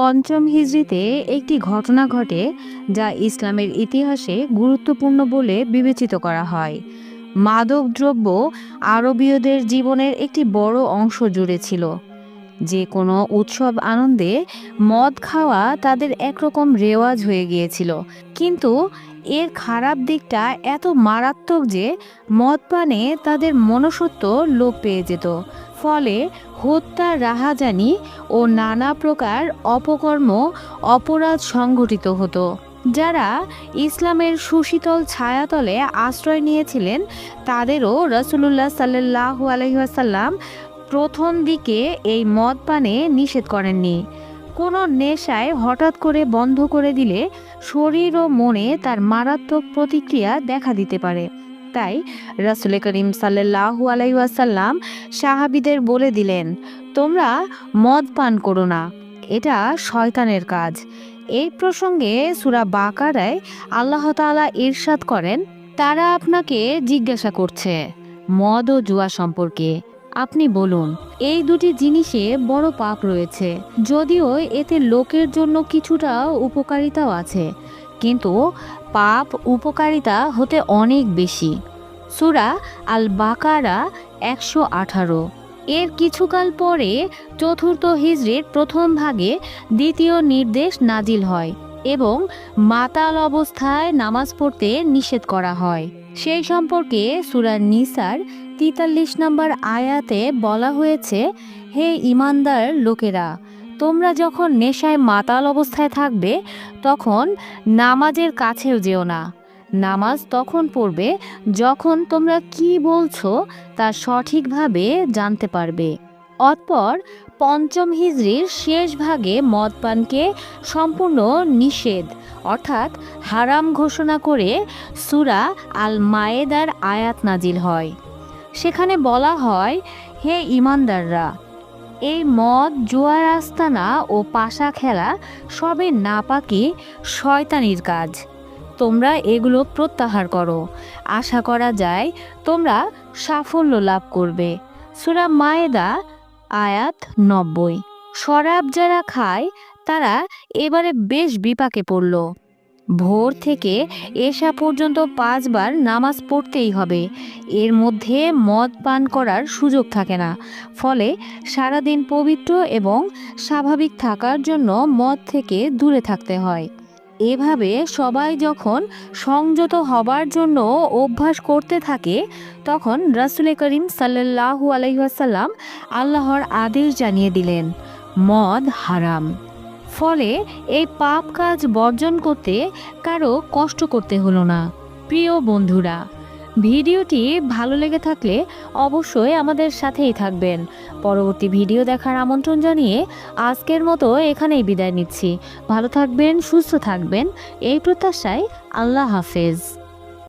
পঞ্চম হিজড়িতে একটি ঘটনা ঘটে যা ইসলামের ইতিহাসে গুরুত্বপূর্ণ বলে বিবেচিত করা হয়। মাদকদ্রব্য আরবীয়দের জীবনের একটি বড় অংশ জুড়ে ছিল। যে কোনো উৎসব আনন্দে মদ খাওয়া তাদের একরকম রেওয়াজ হয়ে গিয়েছিল। কিন্তু এর খারাপ দিকটা এত মারাত্মক যে মদ পানে তাদের মনসত্ব লোপ পেয়ে যেত। ফলে হত্যা, রাহাজানি ও নানা প্রকার অপকর্ম অপরাধ সংঘটিত হতো। যারা ইসলামের সুশীতল ছায়াতলে আশ্রয় নিয়েছিলেন, তাদেরও রসুল্লাহ সাল্লাহ আলহিহাসাল্লাম প্রথম দিকে এই মদ পানে নিষেধ করেননি। কোনো নেশায় হঠাৎ করে বন্ধ করে দিলে শরীর ও মনে তার মারাত্মক প্রতিক্রিয়া দেখা দিতে পারে। তাই রাসুল করিম সাল্লাহু আলাইসাল্লাম সাহাবিদের বলে দিলেন, তোমরা মদ পান করো না, এটা শয়তানের কাজ। এই প্রসঙ্গে সুরা বাকারায় আল্লাহ তাআলা ইরশাদ করেন, তারা আপনাকে জিজ্ঞাসা করছে মদ ও জুয়া সম্পর্কে। আপনি বলুন, এই দুটি জিনিসে বড় পাপ রয়েছে। যদিও এতে লোকের জন্য কিছুটা উপকারিতাও আছে, কিন্তু পাপ উপকারিতা হতে অনেক বেশি। সুরা আল বাকারা একশো আঠারো। এর কিছুকাল পরে চতুর্থ হিজড়ির প্রথম ভাগে দ্বিতীয় নির্দেশ নাজিল হয় এবং মাতাল অবস্থায় নামাজ পড়তে নিষেধ করা হয়। সেই সম্পর্কে সুরা নিসার তিতাল্লিশ নম্বর আয়াতে বলা হয়েছে, হে ইমানদার লোকেরা, তোমরা যখন নেশায় মাতাল অবস্থায় থাকবে, তখন নামাজের কাছেও যেও না। নামাজ তখন পড়বে যখন তোমরা কি বলছো তা সঠিকভাবে জানতে পারবে। অতপর পঞ্চম হিজড়ির শেষ ভাগে মদ পানকে সম্পূর্ণ নিষেধ। অর্থাৎ হারাম ঘোষণা করে সুরা আল মায়েদার আয়াত নাজিল হয়। সেখানে বলা হয়, হে ইমানদাররা, এই মদ, জোয়ার আস্তানা ও পাশা খেলা সবে না নাপাকি শয়তানির কাজ। তোমরা এগুলো প্রত্যাহার করো। আশা করা যায় তোমরা সাফল্য লাভ করবে। সুরা মায়েদা আয়াত নব্বই। শরাব যারা খায়, তারা এবারে বেশ বিপাকে পড়ল। ভোর থেকে এসা পর্যন্ত পাঁচবার নামাজ পড়তেই হবে। এর মধ্যে মদ পান করার সুযোগ থাকে না। ফলে সারাদিন পবিত্র এবং স্বাভাবিক থাকার জন্য মদ থেকে দূরে থাকতে হয়। এভাবে সবাই যখন সংযত হবার জন্য অভ্যাস করতে থাকে, তখন রাসুল করিম সাল্লাহু আলহিহাসাল্লাম আল্লাহর আদেশ জানিয়ে দিলেন, মদ হারাম। ফলে এই পাপ কাজ বর্জন করতে কারও কষ্ট করতে হলো না। প্রিয় বন্ধুরা ভিডিওটি ভালো লেগে থাকলে অবশ্যই আমাদের সাথেই থাকবেন। পরবর্তী ভিডিও দেখার আমন্ত্রণ জানিয়ে আজকের মতো এখানেই বিদায় নিচ্ছি। ভালো থাকবেন, সুস্থ থাকবেন। এই প্রত্যাশায় আল্লাহ হাফেজ।